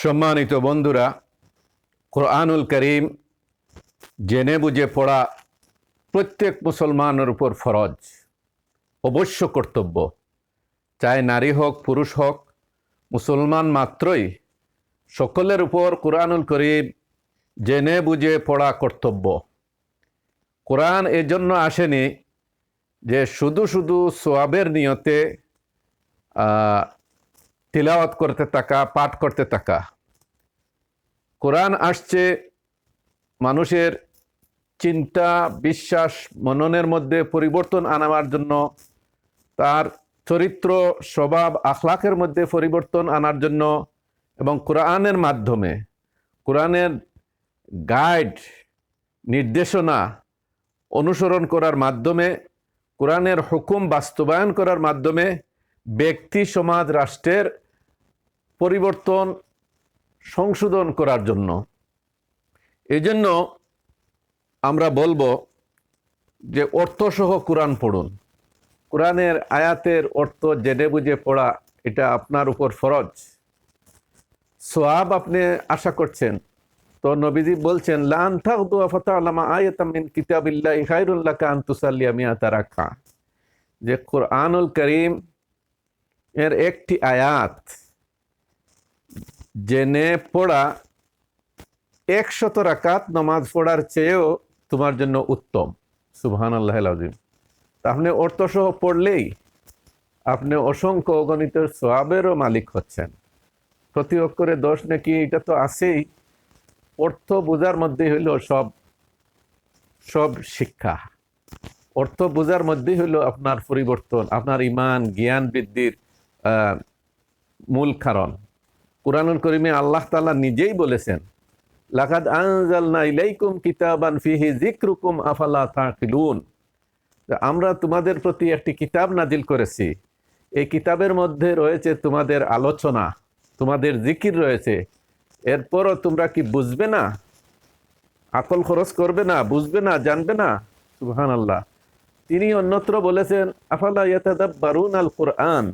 সম্মানিত বন্ধুরা, কোরআনুল করিম জেনে বুঝে পড়া প্রত্যেক মুসলমানের উপর ফরজ, অবশ্য কর্তব্য। চাই নারী হোক, পুরুষ হোক, মুসলমান মাত্রই সকলের উপর কোরআনুল করিম জেনে বুঝে পড়া কর্তব্য। কোরআন এজন্য আসেনি যে শুধু শুধু সোয়াবের নিয়তে তিলাওয়াত করতে থাকা, পাঠ করতে থাকা। কোরআন আসছে, মানুষের চিন্তা, বিশ্বাস, মননের মধ্যে পরিবর্তন আনার জন্য, তার চরিত্র, স্বভাব, আখলাকের মধ্যে পরিবর্তন আনার জন্য এবং কোরআনের মাধ্যমে, কোরআনের গাইড, নির্দেশনা অনুসরণ করার মাধ্যমে, কোরআনের হুকুম বাস্তবায়ন করার মাধ্যমে ব্যক্তি, সমাজ, রাষ্ট্রের পরিবর্তন সংশোধন করার জন্য। এই জন্য আমরা বলব যে অর্থসহ কোরআন পড়ুন। কোরআনের আয়াতের অর্থ জেনে বুঝে পড়া, এটা আপনার উপর ফরজ। সোয়াব আপনি আশা করছেন। তো নবীজি বলছেন, লান থাকদু আফতালামা আয়াতাম মিন কিতাবিল্লাহি খায়রুল লাকা আন তুসাল্লিয়া মিয়াতা রাকা যে কোরআনুল করিম এর একটি আয়াত জেনে পড়া একশত রাকাত নমাজ পড়ার চেয়েও তোমার জন্য উত্তম। সুবহান আল্লাহ আজিম আপনি অর্থসহ পড়লেই আপনি অসংখ্য অগণিত সোয়াবেরও মালিক হচ্ছেন। প্রতি অক্ষরে দোষ নাকি, এটা তো আছেই। অর্থ বোঝার মধ্যে হইল সব সব শিক্ষা। অর্থ বোঝার মধ্যেই হইল আপনার পরিবর্তন, আপনার ইমান, জ্ঞান বৃদ্ধির মূল কারণ। কোরআনুল করিমে আল্লাহ তাআলা নিজেই বলেছেন, লাকাদ আনজালনা ইলাইকুম কিতাবান ফিহি যিকরুকুম আফালা তাকিলুন। আমরা তোমাদের প্রতি একটি কিতাব নাজিল করেছি। এই কিতাবের মধ্যে রয়েছে তোমাদের আলোচনা, তোমাদের জিকির রয়েছে। এরপরও তোমরা কি বুঝবে না? আকল খরচ করবে না? বুঝবে না? জানবে না? সুবহান আল্লাহ তিনি অন্যত্র বলেছেন, আফালা ইয়াতাদাব্বারুন আল কোরআন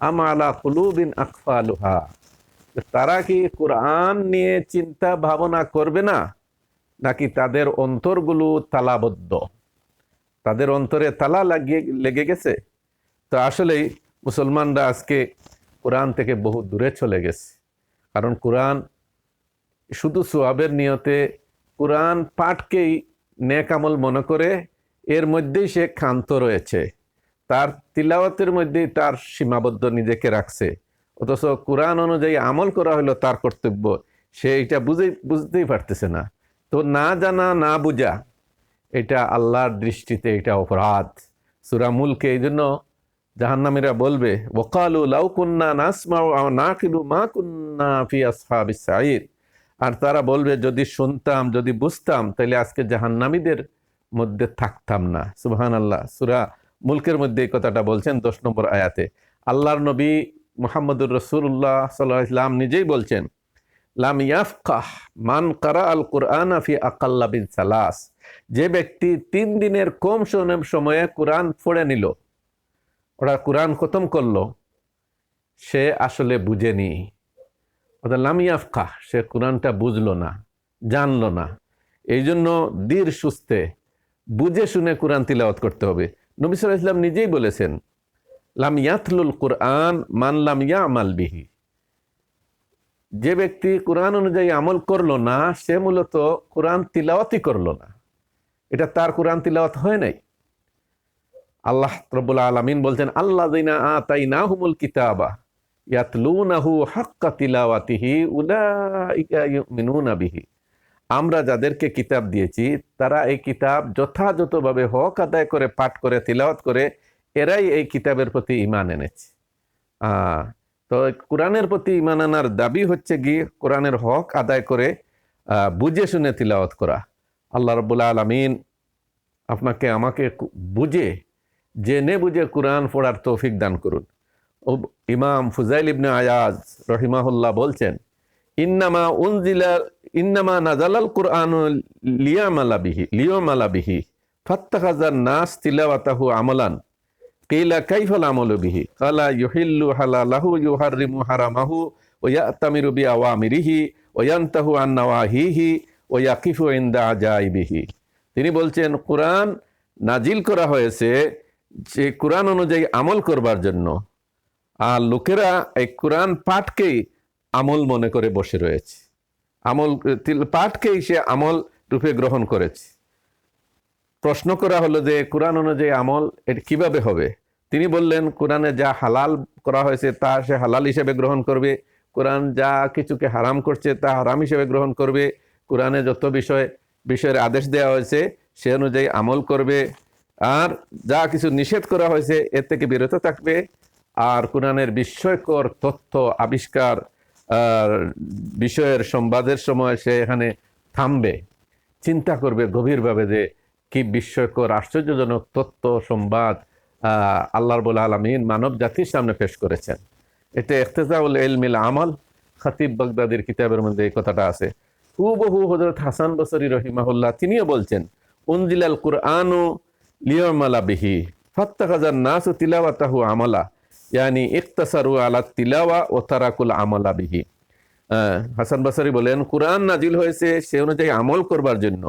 আম আলা কুলুবিন আকফালুহা? তারা কি কোরআন নিয়ে চিন্তা ভাবনা করবে না? নাকি তাদের অন্তরগুলো তালাবদ্ধ? তাদের অন্তরে তালা লাগিয়ে, লেগে গেছে? তো আসলেই মুসলমানরা আজকে কোরআন থেকে বহু দূরে চলে গেছে। কারণ কোরআন শুধু সোয়াবের নিয়তে কোরআন পাঠকেই নেকামল মনে করে, এর মধ্যেই সে ক্ষান্ত রয়েছে। তার তিলাওয়াতের মধ্যেই তার সীমাবদ্ধ নিজেকে রাখছে। অথচ কোরআন অনুযায়ী আমল করা হলো তার কর্তব্য, সে এটা বুঝে, বুঝতেই পারতেছে না। তো না জানা, না বুঝা, এটা আল্লাহর দৃষ্টিতে এটা অপরাধ। সুরা মুলকে এই জন্য জাহান্নামীরা বলবে ওকালু লাউ কুন্না নাসমাউ আও নাকিলু মা কুন্না ফি আর তারা বলবে, যদি শুনতাম, যদি বুঝতাম তাহলে আজকে জাহান্নামীদের মধ্যে থাকতাম না। সুবহান আল্লাহ সুরা মুলকের মধ্যে এই কথাটা বলছেন দশ নম্বর আয়াতে। আল্লাহর নবী মোহাম্মদুর রসুল্লাহ সাল্লাহ ইসলাম নিজেই বলছেন, লাম ইয়াফকাহ মান কারা আল কোরআন আফি আকাল্লা বিন সালাস। যে ব্যক্তি তিন দিনের কম সম- সময়ে কোরআন পড়ে নিল, ওরা কোরআন খতম করল, সে আসলে বুঝেনি। অর্থাৎ লাম ইয়াফকাহ, সে কোরআনটা বুঝলো না, জানলো না। এই জন্য দীর সুস্থে বুঝে শুনে কোরআন তিলাওয়াত করতে হবে। নবী সাল্লাহ ইসলাম নিজেই বলেছেন লাম ইয়াতলুল কোরআন মান ইয়া আমাল বিহি। যে ব্যক্তি কোরআন অনুযায়ী আমল করল না, সে মূলত কোরআন তিলাওয়াতই করল না। এটা তার কোরআন তিলাওয়াত হয় নাই। আল্লাহ রব্বুল আলমিন বলছেন আল্লাহ দিনা তাই না হুমুল কিতাবা ইয়াতলুনাহু হাক্কা তিলাওয়াতিহি উলাইকা বিহি। আমরা যাদেরকে কিতাব দিয়েছি, তারা এই কিতাব যথাযথভাবে হক আদায় করে, পাঠ করে, তিলাওয়াত করে এরাই এই কিতাবের প্রতি ইমান এনেছে। তো কোরআনের প্রতি ইমান আনার দাবি হচ্ছে গিয়ে কোরআনের হক আদায় করে বুঝে শুনে তিলাওয়াত করা। আল্লাহ রব্বুল আলমিন আপনাকে আমাকে বুঝে, জেনে বুঝে কোরআন পড়ার তৌফিক দান করুন। ও, ইমাম ফুজাইল ইবনে আয়াজ রহিমাহুল্লাহ বলছেন, ইন্নামা উনজিলা, ইন্নামা নাজালাল কোরআন লিয়ামালা বিহি লিওমালা বিহি ফাত্তাখাজার নাস তিলাওয়াতাহু আমলান। কিলা কাইফাল আমলু বিহি কালা ইউহিল্লু হালালাহু ইউহারিমু হারামাহু ওয়া তামিরু বি আওয়ামিরিহি ওয়ান্তাহু আন নাওয়াহিহি ওয়াকিফু ইনদা তিনি বলছেন, কোরআন নাজিল করা হয়েছে যে কোরআন অনুযায়ী আমল করবার জন্য। আর লোকেরা এই কোরআন পাঠকেই আমল মনে করে বসে রয়েছে। আমল পাঠকেই সে আমল রূপে গ্রহণ করেছে। প্রশ্ন করা হলো যে কোরআন অনুযায়ী আমল এটা কীভাবে হবে? তিনি বললেন, কোরআনে যা হালাল করা হয়েছে তা সে হালাল হিসেবে গ্রহণ করবে। কোরআন যা কিছুকে হারাম করছে তা হারাম হিসেবে গ্রহণ করবে। কোরআনে যত বিষয়, বিষয়ের আদেশ দেওয়া হয়েছে, সে অনুযায়ী আমল করবে। আর যা কিছু নিষেধ করা হয়েছে, এর থেকে বিরত থাকবে। আর কোরআনের বিস্ময়কর তথ্য আবিষ্কার বিষয়ের সংবাদের সময় সে এখানে থামবে। চিন্তা করবে গভীরভাবে যে কি বিস্ময়কর, আশ্চর্যজনক তথ্য, সংবাদ আল্লাহর বলে আলমিন মানব জাতির সামনে পেশ করেছেন। এটা এখতেজাউল এলমিল আমল, খাতিব বাগদাদির কিতাবের মধ্যে এই কথাটা আছে। হুবহু হজরত হাসান বসরি রহিমাহুল্লাহ তিনিও বলছেন, উনজিলাল কুরআনু লিয়মালা বিহি ফাত্তাখাজান নাসু তিলাওয়াতাহু আমালা, ইয়ানি ইকতাসারু আলা তিলাওয়া ও তারাকুল আমালা বিহি। হাসান বাসারি বলেন, কোরআন নাজিল হয়েছে সে অনুযায়ী আমল করবার জন্য।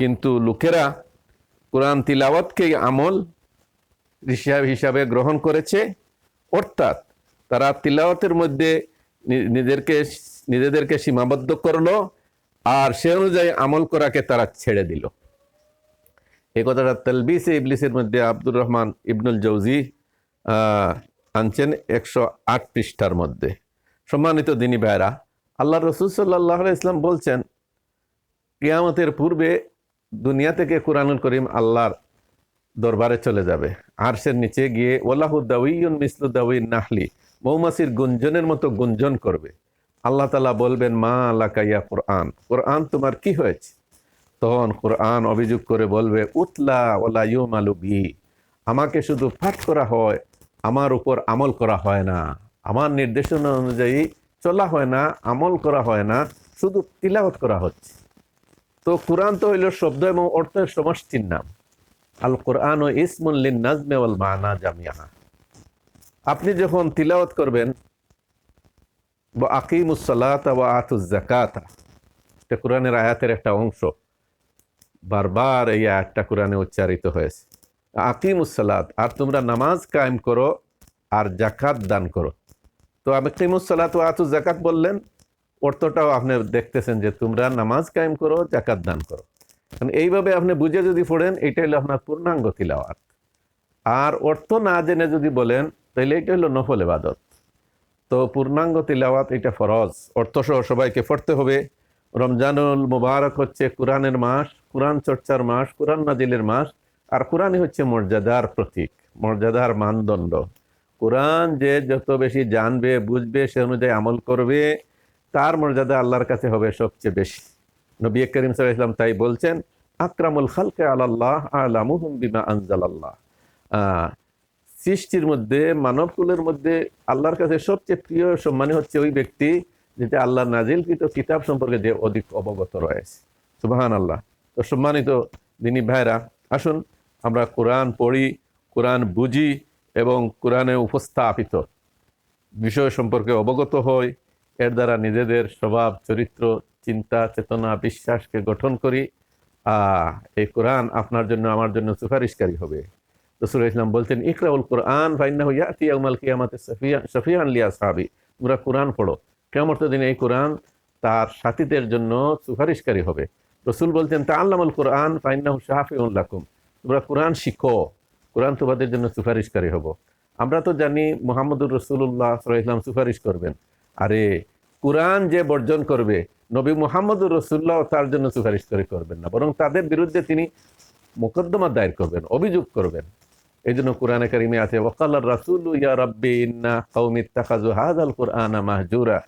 কিন্তু লোকেরা কোরআন তিলাওয়াতকে আমল হিসাব হিসাবে গ্রহণ করেছে। অর্থাৎ তারা তিলাওয়াতের মধ্যে নিজেদেরকে নিজেদেরকে সীমাবদ্ধ করল আর সে অনুযায়ী আমল করাকে তারা ছেড়ে দিল। এই কথাটা তেলবিসে ইবলিসের মধ্যে আব্দুর রহমান ইবনুল জৌজি আনছেন একশো আট পৃষ্ঠার মধ্যে। সম্মানিত দিনী ভাইরা আল্লাহ রসুল সাল্লাহ ইসলাম বলছেন, কিয়ামতের পূর্বে দুনিয়া থেকে কোরআনুল করিম আল্লাহর দরবারে চলে যাবে। আরশের নিচে গিয়ে ওলাহু দাউইয়ুন মিসলু দাউইন নাহলি মৌমাছির গুঞ্জনের মতো গুঞ্জন করবে। আল্লাহ তালা বলবেন, মা আল্লাকাইয়া কোরআন কোরআন তোমার কি হয়েছে? তখন কোরআন অভিযোগ করে বলবে, উতলা ওলা ইউম আলু বি আমাকে শুধু পাঠ করা হয়, আমার উপর আমল করা হয় না, আমার নির্দেশনা অনুযায়ী চলা হয় না, আমল করা হয় না, শুধু তিলাওয়াত করা হচ্ছে। তো কোরআন তো হইল শব্দ এবং অর্থের সমষ্টির নাম। আল কোরআন ও ইসমুল্লিন নাজমে ওয়াল মানা জামিয়া আপনি যখন তিলাওয়াত করবেন আকিমুসালাত ওয়া আতুজ জাকাতা এটা কোরআনের আয়াতের একটা অংশ। বারবার এই আয়াতটা কোরআনে উচ্চারিত হয়েছে। আকিমুসালাত আর তোমরা নামাজ কায়েম করো আর জাকাত দান করো। তো আমি আকিমুসালাত ও আতুজ জাকাত বললেন, অর্থটাও আপনি দেখতেছেন যে তোমরা নামাজ কায়েম করো জাকাত দান করো। কারণ এইভাবে আপনি বুঝে যদি পড়েন, এটা হলো আপনার পূর্ণাঙ্গ তিলাওয়াত। আর অর্থ না জেনে যদি বলেন, তাহলে এটা হলো নফল এবাদত তো পূর্ণাঙ্গ তিলাওয়াত এটা ফরজ। অর্থসহ সবাইকে পড়তে হবে। রমজানুল মুবারক হচ্ছে কোরআনের মাস, কোরআন চর্চার মাস, কোরআন নাজিলের মাস, আর কোরআনই হচ্ছে মর্যাদার প্রতীক, মর্যাদার মানদণ্ড। কোরআন যে যত বেশি জানবে, বুঝবে, সে অনুযায়ী আমল করবে, তার মর্যাদা আল্লাহর কাছে হবে সবচেয়ে বেশি। নবী করিম ওয়াসাল্লাম তাই বলছেন, আকরামুল খালকে আলাল্লাহ আলামুহুম বিমা আনজালাল্লাহ। সৃষ্টির মধ্যে, মানবকুলের মধ্যে আল্লাহর কাছে সবচেয়ে প্রিয় সম্মানী হচ্ছে ওই ব্যক্তি যেটা আল্লাহ নাজিলকৃত কিতাব সম্পর্কে যে অধিক অবগত রয়েছে। সুবাহান আল্লাহ তো সম্মানিত দিনী ভাইরা, আসুন আমরা কোরআন পড়ি, কোরআন বুঝি এবং কোরআনে উপস্থাপিত বিষয় সম্পর্কে অবগত হই। এর দ্বারা নিজেদের স্বভাব, চরিত্র চিন্তা, চেতনা, বিশ্বাসকে গঠন করি এই কোরআন আপনার জন্য, আমার জন্য সুপারিশকারী হবে। রসুল ইসলাম বলছেন ইকরাউল কোরআন ফাইন্না ইয়াতি ইয়াউমাল কিয়ামাতে সফিয়া, সফিয়ান লিয়া সাহাবি। তোমরা কোরআন পড়ো। কেমন দিন এই কোরআন তার সাথীদের জন্য সুপারিশকারী হবে। রসুল বলছেন তা আল্লামুল কোরআন ফাইন্নাহু শাহাফিউল লাকুম। তোমরা কোরআন শিখো। কোরআন তোমাদের জন্য সুপারিশকারী হব। আমরা তো জানি, মোহাম্মদুর রসুল্লাহ ইসলাম সুপারিশ করবেন। আরে, কোরআন যে বর্জন করবে নবী মোহাম্মদুর রসুল্লাহ তার জন্য সুপারিশ করে করবেন না। বরং তাদের বিরুদ্ধে তিনি মোকদ্দমা দায়ের করবেন, অভিযোগ করবেন। এই জন্য কোরআনে কারিমে আছে ওকাল্লার রাসুল ইয়া রব্বি ইন্না তাকাজু হাজাল কোরআন মাহজুরা।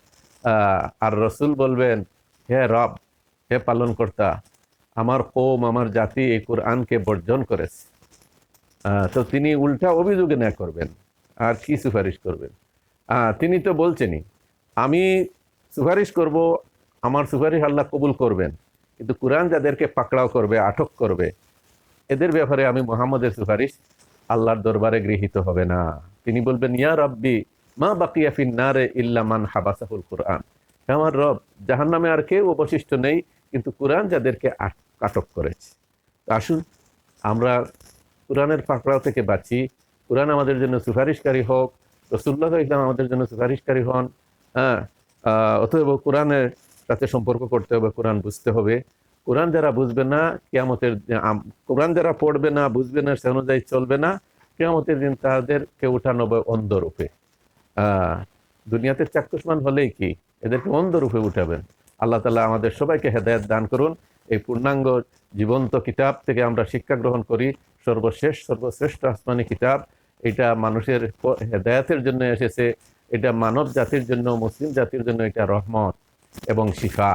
আর রসুল বলবেন, হে রব, হে পালন কর্তা আমার কৌম আমার জাতি এই কোরআনকে বর্জন করেছে। তো তিনি উল্টা অভিযোগে না করবেন, আর কি সুপারিশ করবেন? তিনি তো বলছেনই, আমি সুপারিশ করব আমার সুপারিশ আল্লাহ কবুল করবেন। কিন্তু কোরআন যাদেরকে পাকড়াও করবে, আটক করবে, এদের ব্যাপারে আমি মোহাম্মদের সুপারিশ আল্লাহর দরবারে গৃহীত হবে না। তিনি বলবেন, ইয়া রব্বি, মা বাকিয়া ফিন নারে ইল্লা মান হাবাসাহুল কোরআন। আমার রব, জাহান্নামে আর কেউ অবশিষ্ট নেই, কিন্তু কোরআন যাদেরকে আট- আটক করেছে। আসুন, আমরা কোরআনের পাকড়াও থেকে বাঁচি। কোরআন আমাদের জন্য সুপারিশকারী হোক রসুল্লাহ ইসলাম আমাদের জন্য সুপারিশকারী হন। হ্যাঁ অতএব কোরআনের সাথে সম্পর্ক করতে হবে, কোরআন বুঝতে হবে। কোরআন যারা বুঝবে না, কেয়ামতের কোরআন যারা পড়বে না, বুঝবে না, সে অনুযায়ী চলবে না, কেয়ামতের দিন তাদেরকে উঠানো হবে অন্ধরূপে দুনিয়াতে চাক্ষুষ্মান হলেই কি? এদেরকে অন্ধরূপে উঠাবেন। আল্লাহ তালা আমাদের সবাইকে হেদায়ত দান করুন। এই পূর্ণাঙ্গ জীবন্ত কিতাব থেকে আমরা শিক্ষা গ্রহণ করি। সর্বশেষ, সর্বশ্রেষ্ঠ আসমানি কিতাব। এটা মানুষের হেদায়াতের জন্য এসেছে। এটা মানব জাতির জন্য, মুসলিম জাতির জন্য এটা রহমত। এবং শিখা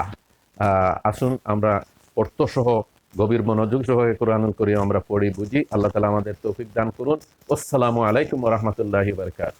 আসুন আমরা অর্থসহ, গভীর মনোযোগ সহ কোরআনুল করি আমরা পড়ি, বুঝি। আল্লাহ তালা আমাদের তৌফিক দান করুন। আসসালামু আলাইকুম রহমতুল্লাহি বারকাত